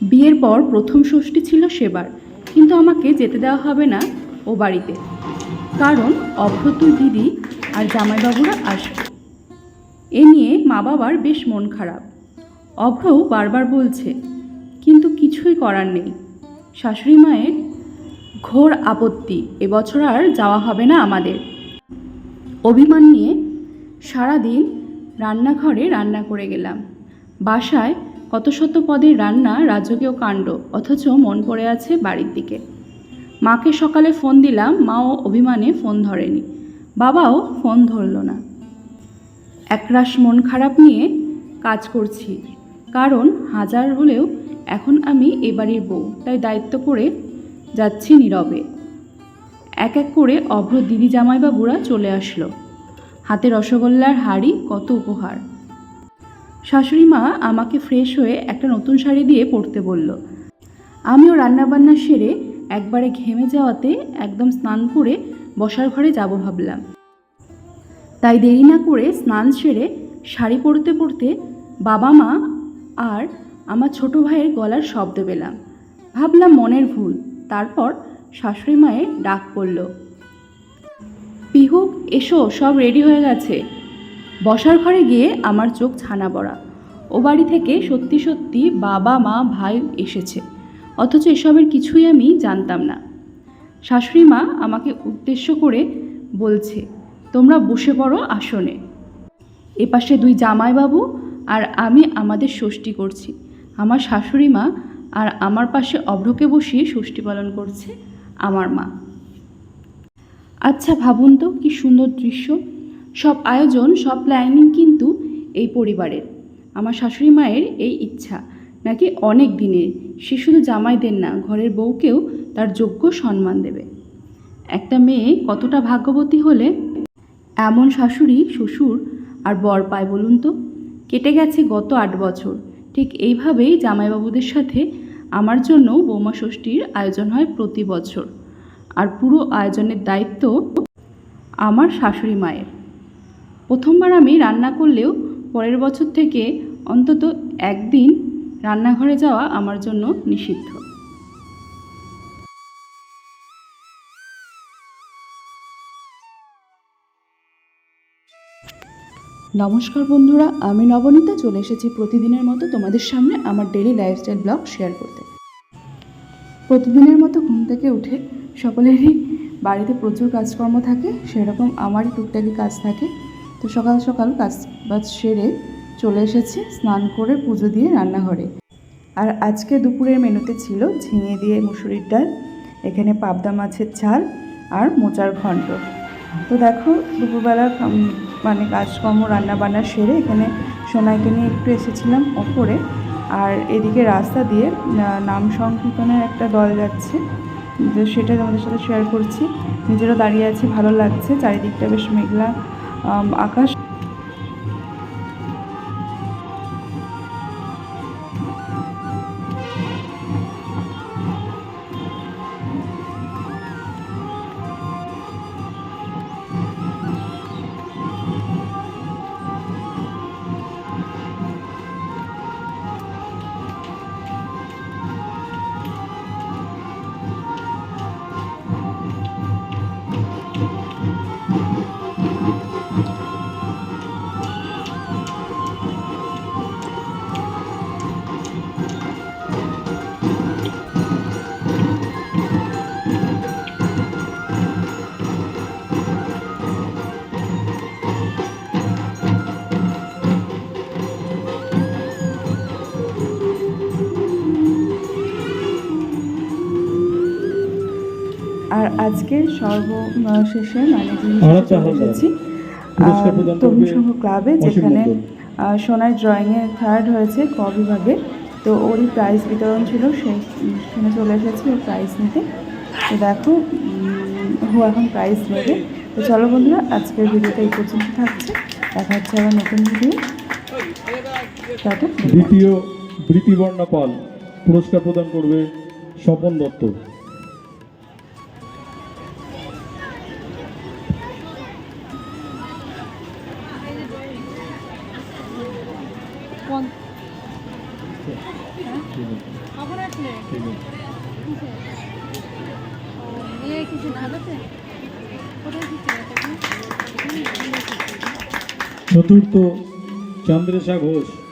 বিয়ের পর প্রথম ষষ্ঠী ছিল সেবার, কিন্তু আমাকে যেতে দেওয়া হবে না ও বাড়িতে। কারণ অভ্রতুর দিদি আর জামাইবাবুরা আসবে এ নিয়ে মা বাবার বেশ মন খারাপ। অভ্রও বারবার বলছে, কিন্তু কিছুই করার নেই। শাশুড়ি মায়ের ঘোর আপত্তি এবছর আর যাওয়া হবে না আমাদের। অভিমান নিয়ে সারাদিন রান্নাঘরে রান্না করে গেলাম। বাসায় কত শত পদের রান্না রাজকীয় কাণ্ড, অথচ মন পড়ে আছে বাড়ির দিকে। মাকে সকালে ফোন দিলাম, মাও অভিমানে ফোন ধরেনি। বাবাও ফোন ধরল না। একরাশ মন খারাপ নিয়ে কাজ করছি, কারণ হাজার হলেও এখন আমি এ বাড়ির বউ, তাই দায়িত্ব করে যাচ্ছি নীরবে। এক এক করে অভ্র দিদি জামাইবাবুরা চলে আসলো। হাতে রসগোল্লার হাড়ি কত উপহার। শাশুড়ি মা আমাকে ফ্রেশ হয়ে একটা নতুন শাড়ি দিয়ে পরতে বলল। আমিও রান্নাবান্না সেরে একবারে ঘেমে যাওয়াতে একদম স্নান করে বসার ঘরে যাব ভাবলাম। তাই দেরি না করে স্নান সেরে শাড়ি পরতে পরতে বাবা মা আর আমার ছোট ভাইয়ের গলার শব্দ পেলাম। ভাবলাম মনের ভুল, তারপর শাশুড়ি মায়ের ডাক পড়ল পিহু এসো, সব রেডি হয়ে গেছে। বসার ঘরে গিয়ে আমার চোখ ছানা পড়া। ও বাড়ি থেকে সত্যি সত্যি বাবা, মা, ভাই এসেছে। অথচ এসবের কিছুই আমি জানতাম না। শাশুড়ি মা আমাকে উদ্দেশ্য করে বলছে, তোমরা বসে পড়ো আসনে। এপাশে দুই জামাইবাবু আর আমি আমাদের ষষ্ঠী করছি। আমার শাশুড়ি মা আর আমার পাশে অভ্রকে বসিয়ে ষষ্ঠী পালন করছে আমার মা। আচ্ছা ভাবুন তো, কি সুন্দর দৃশ্য। সব আয়োজন, সব প্ল্যানিং কিন্তু এই পরিবারের। আমার শাশুড়ি মায়ের এই ইচ্ছা, নাকি অনেক দিনের। সে শুধু জামাইদের না, ঘরের বউকেও তার যোগ্য সম্মান দেবে। একটা মেয়ে কতটা ভাগ্যবতী হলে? এমন শাশুড়ি, শ্বশুর আর বর পায় বলুন তো। কেটে গেছে গত আট বছর। ঠিক এইভাবেই জামাইবাবুদের সাথে আমার জন্য বৌমা ষষ্ঠীর আয়োজন হয় প্রতি বছর। আর পুরো আয়োজনের দায়িত্ব আমার শাশুড়ি মায়ের। প্রথমবার আমি রান্না করলেও পরের বছর থেকে অন্তত একদিন রান্নাঘরে যাওয়া আমার জন্য নিষিদ্ধ। নমস্কার বন্ধুরা, আমি নবনীতা, চলে এসেছি প্রতিদিনের মতো তোমাদের সামনে আমার ডেলি লাইফস্টাইল ব্লগ শেয়ার করতে। প্রতিদিনের মতো ঘুম থেকে উঠে সকলেরই বাড়িতে প্রচুর কাজকর্ম থাকে, সেরকম আমারই টুকটাকি কাজ থাকে। তো সকাল সকাল কাজ বাজ সেরে চলে এসেছি স্নান করে পুজো দিয়ে রান্নাঘরে। আর আজকে দুপুরের মেনুতে ছিল ঝিঙে দিয়ে মুসুরির ডাল, এখানে পাবদা মাছের ঝাল আর মোচার ঘন্ট তো দেখো দুপুরবেলা মানে কাজকর্ম রান্না বান্না সেরে এখানে সোনাইকে নিয়ে একটু এসেছিলাম ওপরে। আর এদিকে রাস্তা দিয়ে নাম সংকীর্তনের একটা দল যাচ্ছে সেটা তোমাদের সাথে শেয়ার করছি। নিজেরও দাঁড়িয়ে আছি, ভালো লাগছে, চারিদিকটা বেশ মেঘলা আকাশ আর আজকে সর্বশেষে মানে এসেছি। তরুণ সংঘ ক্লাবে যেখানে সোনার ড্রয়িংয়ে থার্ড হয়েছে ক বিভাগে। তো ওরই প্রাইজ বিতরণ ছিল সেখানে চলে এসেছি ওর প্রাইজ নিতে। তো দেখো ও এখন প্রাইজ নেবে। তো চলো বন্ধুরা আজকের ভিডিওটা এই পর্যন্ত থাকছে। দেখা হচ্ছে আবার নতুন ভিডিও। দ্বিতীয় বৃত্তিবর্ণা পাল পুরস্কার প্রদান করবে স্বপন দত্ত। খবর মেয়ে কিছু ঢাকাতে চতুর্থ চন্দ্রেশা ঘোষ।